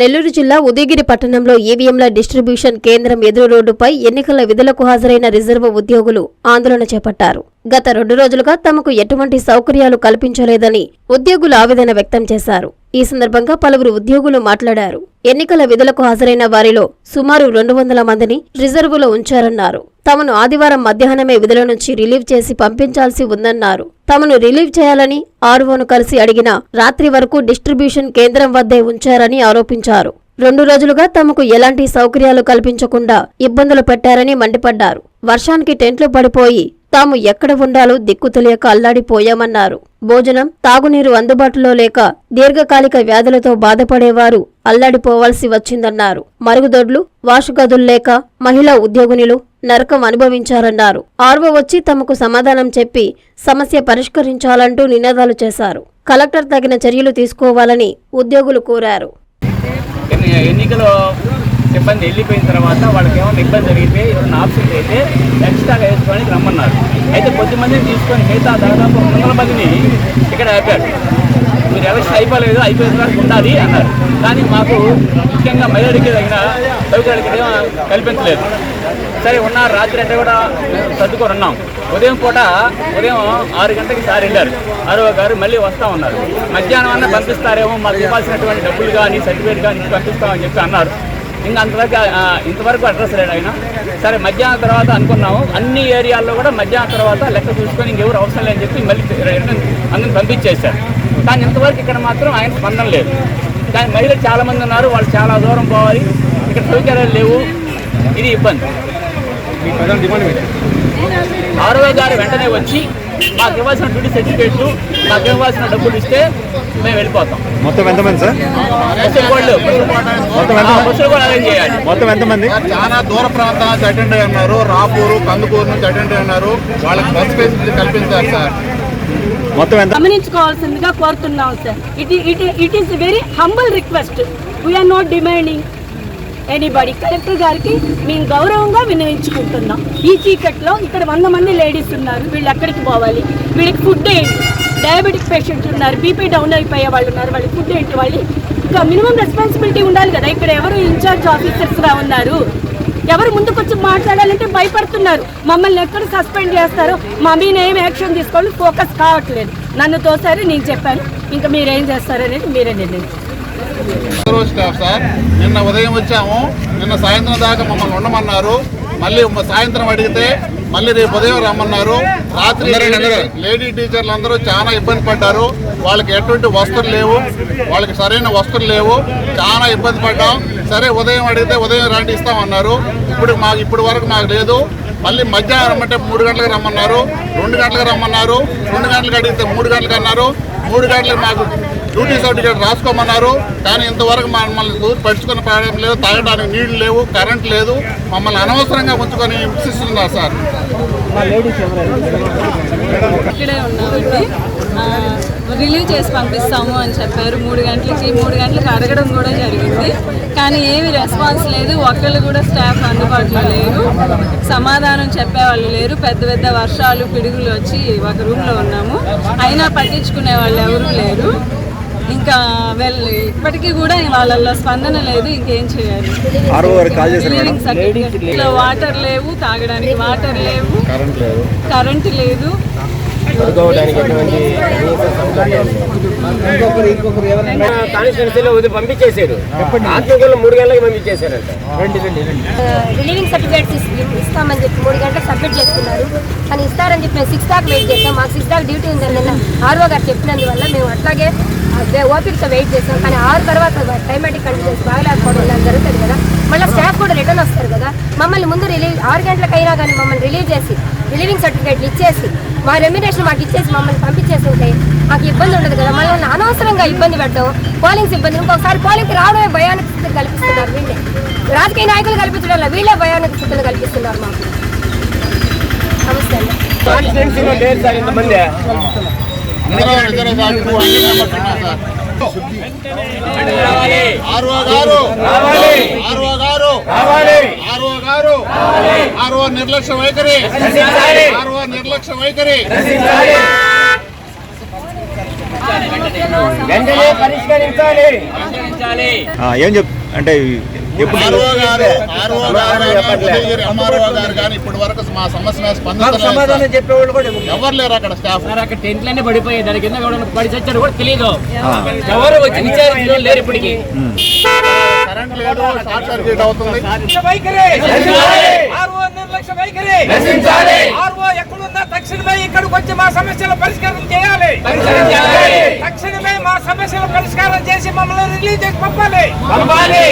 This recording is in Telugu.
నెల్లూరు జిల్లా ఉదయగిరి పట్టణంలో ఈవీఎంల డిస్ట్రిబ్యూషన్ కేంద్రం ఎదురు రోడ్డుపై ఎన్నికల విధులకు హాజరైన రిజర్వ్ ఉద్యోగులు ఆందోళన చేపట్టారు. గత రెండు రోజులుగా తమకు ఎటువంటి సౌకర్యాలు కల్పించలేదని ఉద్యోగులు ఆవేదన వ్యక్తం చేశారు. ఈ సందర్భంగా పలువురు ఉద్యోగులు మాట్లాడారు. ఎన్నికల విధులకు హాజరైన వారిలో సుమారు రెండు వందల మందిని రిజర్వులో ఉంచారన్నారు. తమను ఆదివారం మధ్యాహ్నమే విధుల నుంచి రిలీవ్ చేసి పంపించాల్సి ఉందన్నారు. తమను రిలీవ్ చేయాలని ఆర్వోను కలిసి అడిగిన రాత్రి వరకు డిస్ట్రిబ్యూషన్ కేంద్రం వద్దే ఉంచారని ఆరోపించారు. రెండు రోజులుగా తమకు ఎలాంటి సౌకర్యాలు కల్పించకుండా ఇబ్బందులు పెట్టారని మండిపడ్డారు. వర్షానికి టెంట్లు పడిపోయి తాము ఎక్కడ ఉండాలో దిక్కు తెలియక అల్లాడిపోయామన్నారు. భోజనం తాగునీరు అందుబాటులో లేక దీర్ఘకాలిక వ్యాధులతో బాధపడేవారు అల్లాడిపోవాల్సి వచ్చిందన్నారు. మరుగుదొడ్లు వాషుగదులు లేక మహిళా ఉద్యోగినులు నరకం అనుభవించారన్నారు. ఆర్వో వచ్చి తమకు సమాధానం చెప్పి సమస్య పరిష్కరించాలంటూ నినాదాలు చేశారు. కలెక్టర్ తగిన చర్యలు తీసుకోవాలని ఉద్యోగులు కోరారు. ఎన్నికలో సిబ్బంది వెళ్ళిపోయిన తర్వాత వాళ్ళకి ఏమైనా ఇబ్బంది జరిగితే ఎవరైనా ఆప్షన్ అయితే ఎక్స్ట్రాగా వేసుకోవడానికి రమ్మన్నారు. అయితే కొద్దిమందిని తీసుకొని మిగతా దాదాపు రెండు వందల మందిని ఇక్కడ ఆపారు. మీరు ఎలక్షన్ అయిపోలేదు అయిపోయిన తర్వాత ఉండాలి అన్నారు. కానీ మాకు ముఖ్యంగా మహిళలకి తగిన సౌకర్యాలు కల్పించలేదు. సరే ఉన్నారు రాత్రి అంటే కూడా సర్దుకొని ఉన్నాం. ఉదయం పూట ఉదయం ఆరు గంటలకి సార్ వెళ్ళారు. ఆరో గారు మళ్ళీ వస్తా ఉన్నారు. మధ్యాహ్నం అన్న పంపిస్తారేమో మాకు ఇవ్వాల్సినటువంటి డబ్బులు కానీ సర్టిఫికేట్ కానీ పంపిస్తామని చెప్పి అన్నారు. ఇంకా అంతవరకు ఇంతవరకు అడ్రస్ లేడు ఆయన. సరే మధ్యాహ్నం తర్వాత అనుకున్నాము. అన్ని ఏరియాల్లో కూడా మధ్యాహ్నం తర్వాత లెక్క చూసుకొని ఇంకెవరు అవసరం లేదని చెప్పి మళ్ళీ రిటర్న్ అందరిని పంపించేశారు. కానీ ఇంతవరకు ఇక్కడ మాత్రం ఆయన స్పందన లేదు. కానీ మహిళలు చాలా మంది ఉన్నారు వాళ్ళు చాలా దూరం పోవాలి. ఇక్కడ సౌకర్యాలు లేవు. ఇది ఇబ్బంది. ఆరో గారు వెంటనే వచ్చి మాకు ఇవ్వాల్సిన డ్యూటీ సర్టిఫికేట్లు మాకు ఇవ్వాల్సిన డబ్బులు ఇస్తే మేము వెళ్ళిపోతాం. మొత్తం ఎంతమంది సార్? ముసలి వాళ్ళు అరేంజ్ చేయాలి. మొత్తం ఎంతమంది? చాలా దూర ప్రాంతాల నుంచి అటెండ్ అయి ఉన్నారు రాపూరు కందుకూరు నుంచి అటెండ్ అయి ఉన్నారు వాళ్ళకి బస్ ఫెసిలిటీ కల్పించారు సార్. మొత్తం ఎంత? గమనించుకోవాల్సిందిగా కోరుతున్నాం sir. It it it is very humble request we are not demanding anybody collector గారికి మేము గౌరవంగా వినయించుకుంటున్నాం ఈ చీకట్లో ఇక్కడ వంద మంది లేడీస్ ఉన్నారు. వీళ్ళు ఎక్కడికి పోవాలి? వీళ్ళకి ఫుడ్ ఏంటి? డయాబెటిక్ పేషెంట్స్ ఉన్నారు. బీపీ డౌన్ అయిపోయే వాళ్ళు ఉన్నారు. వాళ్ళకి ఫుడ్ ఏంటి వాళ్ళు? ఇంకా మినిమం రెస్పాన్సిబిలిటీ ఉండాలి కదా. ఇక్కడ ఎవరు ఇన్ఛార్జ్ ఆఫీసర్స్గా ఉన్నారు? ఎవరు ముందుకొచ్చి మాట్లాడాలంటే భయపడుతున్నారు. మమ్మల్ని ఎక్కడ సస్పెండ్ చేస్తారో మా మీద ఏం యాక్షన్ తీసుకోవాలి ఫోకస్ కావట్లేదు. నన్ను తోసారి నేను చెప్పాను. ఇంకా మీరేం చేస్తారనేది మీరే నిర్ణయించారు స్టాఫ్ సార్. నిన్న ఉదయం వచ్చాము. నిన్న సాయంత్రం దాకా మమ్మల్ని ఉండమన్నారు. మళ్ళీ సాయంత్రం అడిగితే మళ్ళీ రేపు ఉదయం రమ్మన్నారు. రాత్రి లేడీ టీచర్లు అందరూ చాలా ఇబ్బంది పడ్డారు. వాళ్ళకి ఎటువంటి వస్తువులు లేవు. వాళ్ళకి సరైన వస్తువులు లేవు. చాలా ఇబ్బంది పడ్డాం. సరే ఉదయం అడిగితే ఉదయం రండి ఇస్తామన్నారు. ఇప్పుడు మాకు ఇప్పుడు వరకు మాకు లేదు. మళ్ళీ మధ్యాహ్నం రమ్మంటే మూడు గంటలకు రమ్మన్నారు. రెండు గంటలకు రమ్మన్నారు. రెండు గంటలకు అడిగితే మూడు గంటలకు అన్నారు. మూడు గంటలకు మాకు డ్యూటీ సర్టిఫికేట్ రాసుకోమన్నారు. కానీ ఇంతవరకు మమ్మల్ని దూరం పడుచుకుని పాడడం లేదు తాగడానికి నీళ్ళు లేవు కరెంట్ లేదు. మమ్మల్ని అనవసరంగా ఉంచుకొని హింసిస్తున్నారు సార్. ఇక్కడే ఉన్నామండి. రిలీవ్ చేసి పంపిస్తాము అని చెప్పారు. మూడు గంటలకి మూడు గంటలకు అడగడం కూడా జరిగింది. కానీ ఏమి రెస్పాన్స్ లేదు. ఒక్కళ్ళు కూడా స్టాఫ్ అందుబాటులో లేరు. సమాధానం చెప్పేవాళ్ళు లేరు. పెద్ద పెద్ద వర్షాలు పిడుగులు వచ్చి ఒక రూమ్లో ఉన్నాము. అయినా పట్టించుకునే వాళ్ళు ఎవరూ లేరు. ఇంకా వెల్ ఇప్పటికీ కూడా వాళ్ళల్లో స్పందన లేదు ఇంకేం చేయాలి? ఆరో వారికి కాల్ చేశారు మేడం. రిలీవింగ్ సర్టిఫికేట్లో వాటర్ లేవు తాగడానికి వాటర్ లేవు కరెంట్ లేదు. కాన్స్టిట్యున్సీలో వదిలి పంపించేశారు. ఆత్మకూరులో మూడు గంటలకు పంపించేశారంట. రిలీవింగ్ సర్టిఫికేట్స్ ఇస్- ఇస్తామని చెప్పి మూడు గంటలకు సబ్మిట్ చేసుకున్నారు. కానీ ఇస్తారని చెప్పి సిక్స్ దాకా వెయిట్ చేస్తాం మాకు సిక్స్ దాకా డ్యూటీ ఉందని ఆర్ఓ గారు చెప్పినందువల్ల మేము అట్లాగే ఓపికతో వెయిట్ చేస్తాం. కానీ ఆరు తర్వాత క్లైమాటిక్ కండిషన్స్ బాగలేకపోవడం వల్ల జరుగుతుంది కదా. మళ్ళీ స్టాఫ్ కూడా రిటర్న్ వస్తారు కదా. మమ్మల్ని ముందు రిలీవ్ ఆరు గంటలకైనా కానీ మమ్మల్ని రిలీవ్ చేసి రిలీవింగ్ సర్టిఫికేట్లు ఇచ్చేసి మా రెమ్యునేషన్ మాకు ఇచ్చేసి మమ్మల్ని పంపించేసి ఉంటే మాకు ఇబ్బంది ఉండదు కదా. మళ్ళీ అనవసరంగా ఇబ్బంది పెట్టడం పోలింగ్ సిబ్బంది ఇంకొకసారి పోలింగ్కి రావడమే భయానికి స్థితిని కల్పిస్తున్నారు వీళ్ళే. రాజకీయ నాయకులు కల్పించడం వీళ్ళే భయానికి స్థితిని కల్పిస్తున్నారు మాకు. నమస్తే అండి. కాన్స్టిట్యున్సీలో నిర్లక్ష్య వైఖరి ఆరో నిర్లక్ష్య వైఖరి వెంటనే పరిష్కరించాలి. ఏం చెప్ అంటే ఆర్ఓ గారు ఆర్ఓ గారు ఎంఆర్ఓ గారు కానీ ఇప్పటి వరకు మా సమస్య మీద స్పందించలేదు సార్. చెప్పేవాళ్ళు కూడా ఎవరు? లేరు అక్కడ స్టాఫ్ అక్కడ టెంట్లన్నీ పడిపోయాయి. దాని కింద కూడా పడి చచ్చారు కూడా తెలియదు ఎవరు వచ్చి విచారించడం లేరు ఇప్పటికి. కరెంట్ లేదు షార్ట్ సర్క్యూట్ అవుతుంది. ఎక్కడున్నా తక్షణమే ఇక్కడికి వచ్చి మా సమస్యల పరిష్కారం చేయాలి. తక్షణమే మా సమస్యల పరిష్కారం చేసి మమ్మల్ని రిలీజ్ చేసి పంపాలి. పంపాలి.